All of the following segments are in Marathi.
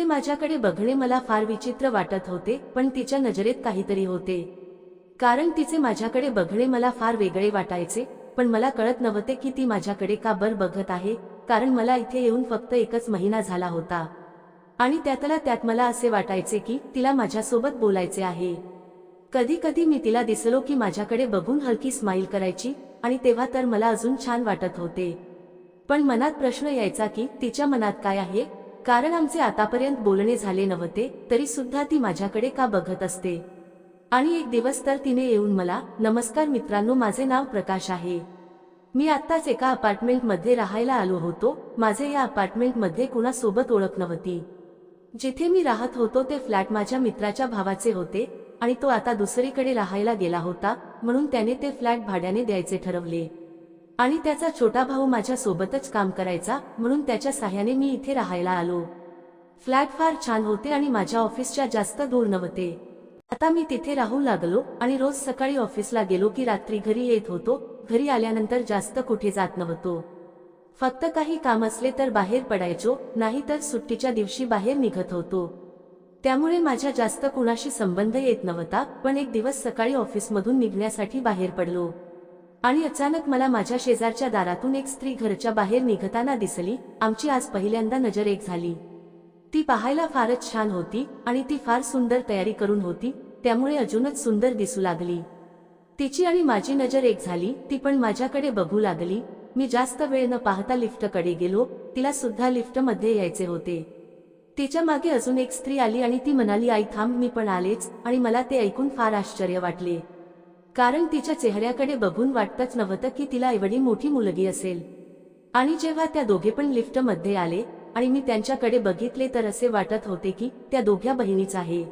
तिचे माझ्याकडे बघणे मला फार विचित्र वाटत होते पण तिच्या नजरेत काहीतरी होते. कारण तिचे माझ्याकडे बघणे मला फार वेगळे वाटायचे पण मला कळत नव्हते की ती माझ्याकडे का बर बघत आहे कारण मला इथे येऊन फक्त एकच महिना झाला होता. आणि त्यातला त्यात मला असे वाटायचे की तिला माझ्यासोबत बोलायचे आहे. कधी कधी मी तिला दिसलो की माझ्याकडे बघून हलकी स्माईल करायची आणि तेव्हा तर मला अजून छान वाटत होते. पण मनात प्रश्न यायचा की तिच्या मनात काय आहे? कारण आमचे आतापर्यंत बोलणे झाले नव्हते तरी सुद्धा ती माझ्याकडे का बघत असते? आणि एक दिवस तर तिने येऊन मला नमस्कार मित्रांनो माझे नाव प्रकाश आहे. मी आत्ताच एका अपार्टमेंटमध्ये राहायला आलो होतो. माझे या अपार्टमेंटमध्ये कुणासोबत ओळख नव्हती. जिथे मी राहत होतो ते फ्लॅट माझ्या मित्राच्या भावाचे होते आणि तो आता दुसरीकडे राहायला गेला होता म्हणून त्याने ते फ्लॅट भाड्याने द्यायचे ठरवले. आणि त्याचा छोटा भाऊ माझ्या सोबतच काम करायचा म्हणून त्याच्या साह्याने मी इथे राहायला आलो. फ्लॅट फार छान होते आणि माझ्या ऑफिसच्या जास्त दूर नव्हते. आता मी तिथे राहू लागलो आणि रोज सकाळी ऑफिसला गेलो की रात्री घरी येत होतो घरी आल्यानंतर जास्त कुठे जात नव्हतो. फक्त काही काम असले तर बाहेर पडायचो नाही तर सुट्टीच्या दिवशी बाहेर निघत होतो. त्यामुळे माझ्या जास्त कुणाशी संबंध येत नव्हता पण एक दिवस सकाळी ऑफिसमधून निघण्यासाठी बाहेर पडलो. आणि अचानक मला माझ्या शेजारच्या दारातून एक स्त्री घरच्या बाहेर निघताना दिसली. आमची आज पहिल्यांदा नजर एक झाली. ती पाहायला फारच छान होती आणि ती फार सुंदर तयारी करून होती त्यामुळे अजूनच सुंदर दिसू लागली. तिची आणि माझी नजर एक झाली ती पण माझ्याकडे बघू लागली. मी जास्त वेळ न पाहता लिफ्टकडे गेलो तिला सुद्धा लिफ्टमध्ये यायचे होते. तिच्यामागे अजून एक स्त्री आली आणि ती म्हणाली आई थांब मी पण आलेच. आणि मला ते ऐकून फार आश्चर्य वाटले. कारण तिच्या चेहऱ्याकडे बघून वाटतच नव्हतं की तिला एवढी मोठी मुलगी असेल. आणि जेव्हा त्या दोघे पण लिफ्टमध्ये आले आणि मी त्यांच्याकडे बघितले तर असे वाटत होते की त्या दोघ्या बहिणीच आहे.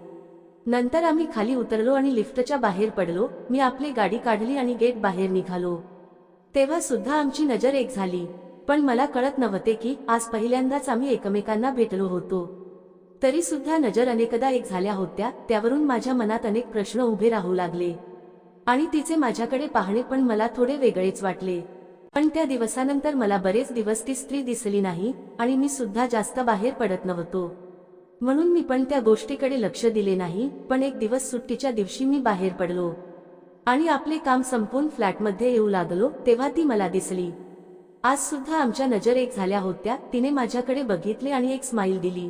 नंतर आम्ही खाली उतरलो आणि लिफ्टच्या बाहेर पडलो मी आपली गाडी काढली आणि गेट बाहेर निघालो. तेव्हा सुद्धा आमची नजर एक झाली. पण मला कळत नव्हते की आज पहिल्यांदाच आम्ही एकमेकांना भेटलो होतो. तरी सुद्धा नजर अनेकदा एक झाल्या होत्या त्यावरून माझ्या मनात अनेक प्रश्न उभे राहू लागले. आणि तिचे माझ्याकडे पाहणे पण मला थोडे वेगळेच वाटले. पण त्या दिवसानंतर मला बरेच दिवस ती स्त्री दिसली नाही आणि मी सुद्धा जास्त बाहेर पडत नव्हतो. म्हणून मी पण त्या गोष्टीकडे लक्ष दिले नाही पण एक दिवस सुट्टीच्या दिवशी मी बाहेर पडलो. आणि आपले काम संपून फ्लॅटमध्ये येऊ लागलो तेव्हा ती मला दिसली. आज सुद्धा आमच्या नजर एक झाल्या होत्या तिने माझ्याकडे बघितले आणि एक स्माईल दिली.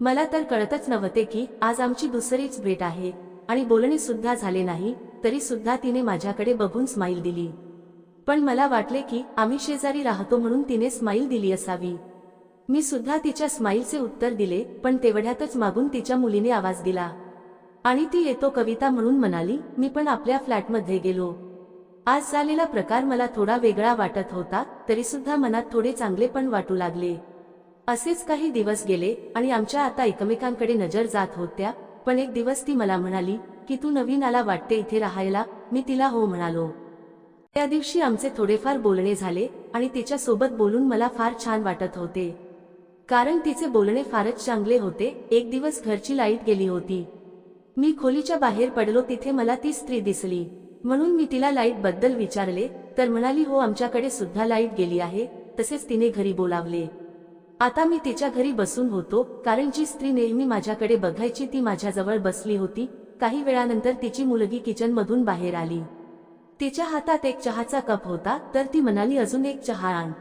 मला तर कळतच नव्हते की आज आमची दुसरीच भेट आहे. आणि बोलणे सुद्धा झाले नाही तरी सुद्धा तिने माझ्याकडे बघून स्माईल दिली. पण मला वाटले की आम्ही शेजारी राहतो म्हणून तिने स्माईल दिली असावी. मी सुद्धा तिच्या स्माईलचे उत्तर दिले पण तेवढ्यातच मागून तिच्या मुलीने आवाज दिला. आणि ती येतो कविता म्हणून म्हणाली मी पण आपल्या फ्लॅटमध्ये गेलो. आज झालेला प्रकार मला थोडा वेगळा वाटत होता तरी सुद्धा मनात थोडे चांगले पण वाटू लागले. असेच काही दिवस गेले आणि आमच्या आता एकमेकांकडे नजर जात होत्या पण एक दिवस ती मला म्हणाली की तू नवीन आला वाटते इथे राहायला. मी तिला हो म्हणालो. त्या दिवशी आमचे थोडेफार बोलणे झाले आणि तिच्यासोबत बोलून मला फार छान वाटत होते. कारण तिचे बोलणे फारच चांगले होते एक दिवस घरची लाइट गेली होती. मी खोलीच्या बाहेर पडलो तिथे मला ती स्त्री दिसली. म्हणून मी तिला लाइटबद्दल विचारले तर म्हणाली हो आमच्याकडे सुद्धा लाइट गेली आहे. तसेच तिने घरी बोलावले. आता मी तिच्या घरी बसून होतो कारण जी स्त्री नेहमी माझ्याकडे बघायची ती माझ्याजवळ बसली होती काही वेळानंतर तिची मुलगी किचन मधून बाहेर आली. तिच्या हातात एक चहाचा कप होता तर ती म्हणाली अजून एक चहा आण.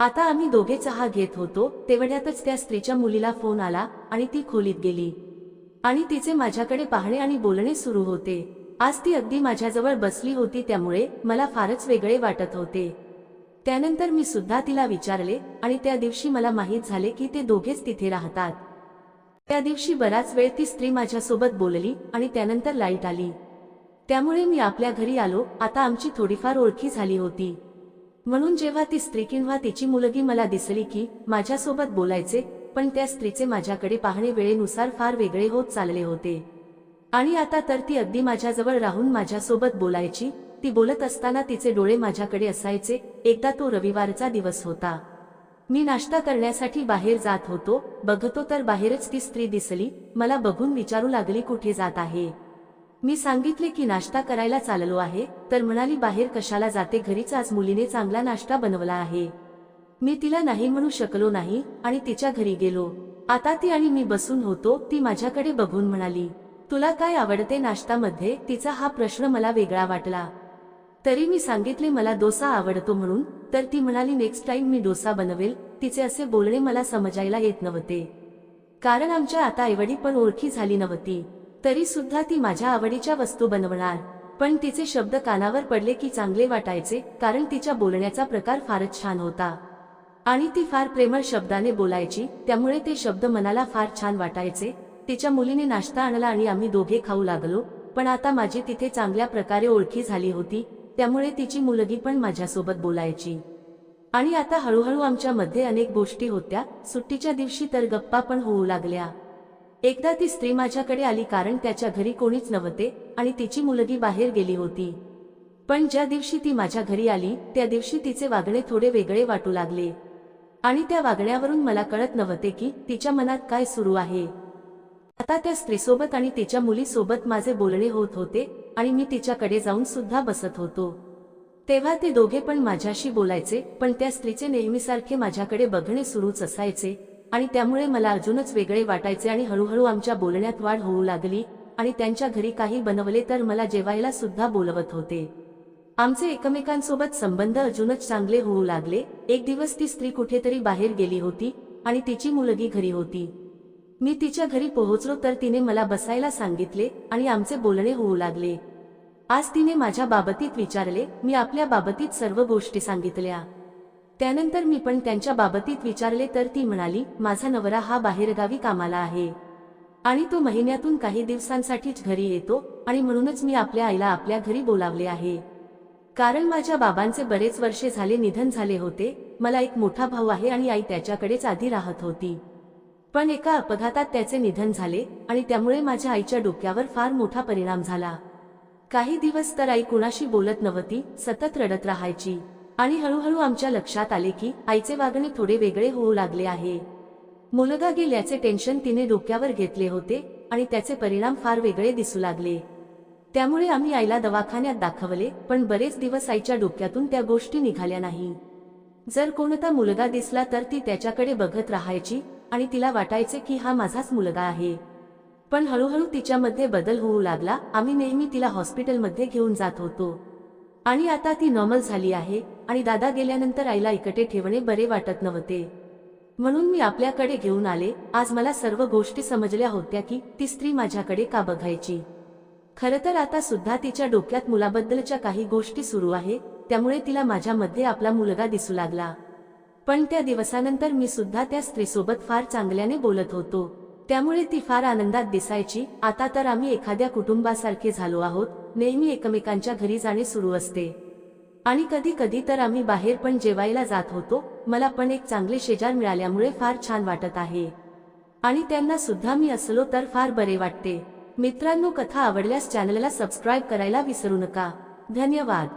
आता आम्ही दोघे चहा घेत होतो तेवढ्यातच त्या स्त्रीच्या मुलीला फोन आला आणि ती खोलीत गेली. आणि तिचे माझ्याकडे पाहणे आणि बोलणे सुरू होते. आज ती अगदी माझ्याजवळ बसली होती त्यामुळे मला फारच वेगळे वाटत होते. त्यानंतर मी सुद्धा तिला विचारले आणि त्या दिवशी मला माहीत झाले की ते दोघेच तिथे राहतात. त्या दिवशी बराच वेळ ती स्त्री माझ्यासोबत बोलली आणि त्यानंतर लाइट आली. त्यामुळे मी आपल्या घरी आलो. आता आमची थोडीफार ओळखी झाली होती. म्हणून जेव्हा ती स्त्री किंवा तिची मुलगी मला दिसली की माझ्यासोबत बोलायचे पण त्या स्त्रीचे माझ्याकडे पाहणे वेळेनुसार फार वेगळे होत चालले होते. आणि आता तर ती अगदी माझ्याजवळ राहून माझ्यासोबत बोलायची ती बोलत असताना तिचे डोळे माझ्याकडे असायचे. एकदा तो रविवारचा दिवस होता. मी नाश्ता करण्यासाठी बाहेर जात होतो. बघतो तर बाहेरच ती स्त्री दिसली. मला बघून विचारू लागली कुठे जात आहे? मी सांगितले की नाश्ता करायला चाललो आहे. तर म्हणाली बाहेर कशाला जाते? घरीच आज मुलीने चांगला नाश्ता बनवला आहे. मी तिला नाही म्हणू शकलो नाही आणि तिच्या घरी गेलो. आता ती आणि मी बसून होतो. ती माझ्याकडे बघून म्हणाली तुला काय आवडते नाश्तामध्ये? तिचा हा प्रश्न मला वेगळा वाटला. तरी मी सांगितले मला डोसा आवडतो म्हणून तर ती म्हणाली नेक्स्ट टाइम मी डोसा बनवेल तिचे असे बोलणे मला समजायला येत नव्हते. कारण आमच्या आता आईवडी पण ओळखी झाली नव्हती. तरी सुद्धा ती माझ्या आवडीच्या वस्तू बनवणार. पण तिचे शब्द कानावर पडले की चांगले वाटायचे कारण तिच्या बोलण्याचा प्रकार फारच छान होता. आणि ती फार प्रेमळ शब्दाने बोलायची त्यामुळे ते शब्द मनाला फार छान वाटायचे. तिच्या मुलीने नाश्ता आणला आणि आम्ही दोघे खाऊ लागलो पण आता माझी तिथे चांगल्या प्रकारे ओळखी झाली होती त्यामुळे तिची मुलगी पण माझ्यासोबत बोलायची. आणि आता हळूहळू आमच्या मध्ये अनेक गोष्टी होत्या सुट्टीच्या दिवशी तर गप्पा पण होऊ लागल्या. एकदा ती स्त्री माझ्याकडे आली कारण त्याच्या घरी कोणीच नव्हते आणि तिची मुलगी बाहेर गेली होती. पण ज्या दिवशी ती माझ्या घरी आली त्या दिवशी तिचे वागणे थोडे वेगळे वाटू लागले. आणि त्या वागण्यावरून मला कळत नव्हते की तिच्या मनात काय सुरू आहे. आता त्या स्त्रीसोबत आणि तिच्या मुलीसोबत माझे बोलणे होत होते आणि मी तिच्याकडे जाऊन सुद्धा बसत होतो. तेव्हा ते दोघे पण माझ्याशी बोलायचे पण त्या स्त्रीचे नेहमीसारखे माझ्याकडे बघणे सुरूच असायचे आणि त्यामुळे मला अजूनच वेगळे वाटायचे आणि हळूहळू आमच्या बोलण्यात वाढ होऊ लागली आणि त्यांच्या घरी काही बनवले तर मला जेवायला सुद्धा बोलवत होते. आमचे एकमेकांसोबत संबंध अजूनच चांगले होऊ लागले. एक दिवस ती स्त्री कुठेतरी बाहेर गेली होती आणि तिची मुलगी घरी होती. मी तिच्या घरी पोहोचलो तर तिने मला बसायला सांगितले आणि आमचे बोलणे होऊ लागले. आज तिने माझ्या बाबतीत विचारले मी आपल्या बाबतीत सर्व गोष्टी सांगितल्या. त्यानंतर मी पण त्यांच्या बाबतीत विचारले तर ती म्हणाली माझा नवरा हा बाहेरगावी कामाला आहे. आणि तो महिन्यातून काही दिवसांसाठीच घरी येतो आणि म्हणूनच मी आपल्या आईला आपल्या घरी बोलावले आहे. कारण माझ्या बाबांचे बरेच वर्षे झाले निधन झाले होते मला एक मोठा भाऊ आहे आणि आई त्याच्याकडेच आधी राहत होती. पण एका अपघातात त्याचे निधन झाले आणि त्यामुळे माझ्या आईच्या डोक्यावर फार मोठा परिणाम झाला. काही दिवस तर आई कुणाशी बोलत नव्हती सतत रडत राहायची. आणि हळूहळू आमच्या लक्षात आले की आईचे वागणे थोडे वेगळे होऊ लागले आहे. मुलगा गेल्याचे टेन्शन तिने डोक्यावर घेतले होते आणि त्याचे परिणाम फार वेगळे दिसू लागले. त्यामुळे आम्ही आईला दवाखान्यात दाखवले पण बरेच दिवस आईच्या डोक्यातून त्या गोष्टी निघाल्या नाही. जर कोणता मुलगा दिसला तर ती त्याच्याकडे बघत राहायची आणि तिला वाटायचे की हा माझाच मुलगा आहे. पण हळूहळू तिच्यामध्ये बदल होऊ लागला. आम्ही नेहमी तिला हॉस्पिटलमध्ये घेऊन जात होतो. आणि आता ती नॉर्मल झाली आहे आणि दादा गेल्यानंतर आईला इकटे ठेवणे बरे वाटत नव्हते. म्हणून मी आपल्याकडे घेऊन आले. आज मला सर्व गोष्टी समजल्या होत्या की ती स्त्री माझ्याकडे का बघायची. खरं तर आता सुद्धा तिच्या डोक्यात मुलाबद्दलच्या काही गोष्टी सुरू आहे. त्यामुळे तिला माझ्यामध्ये आपला मुलगा दिसू लागला. पण त्या दिवसानंतर मी सुद्धा त्या स्त्रीसोबत फार चांगल्याने बोलत होतो. त्यामुळे ती फार आनंदात दिसायची. आता तर आम्ही एखाद्या कुटुंबासारखे झालो आहोत. नेहमी एकमेकांच्या घरी जाणे सुरू असते. आणि कधी कधी तर आम्ही बाहेर पण जेवायला जात होतो. मला पण एक चांगले शेजार मिळाल्यामुळे फार छान वाटत आहे. आणि त्यांना सुद्धा मी असलो तर फार बरे वाटते. मित्रांनो कथा आवडल्यास चॅनलला सबस्क्राईब करायला विसरू नका. धन्यवाद.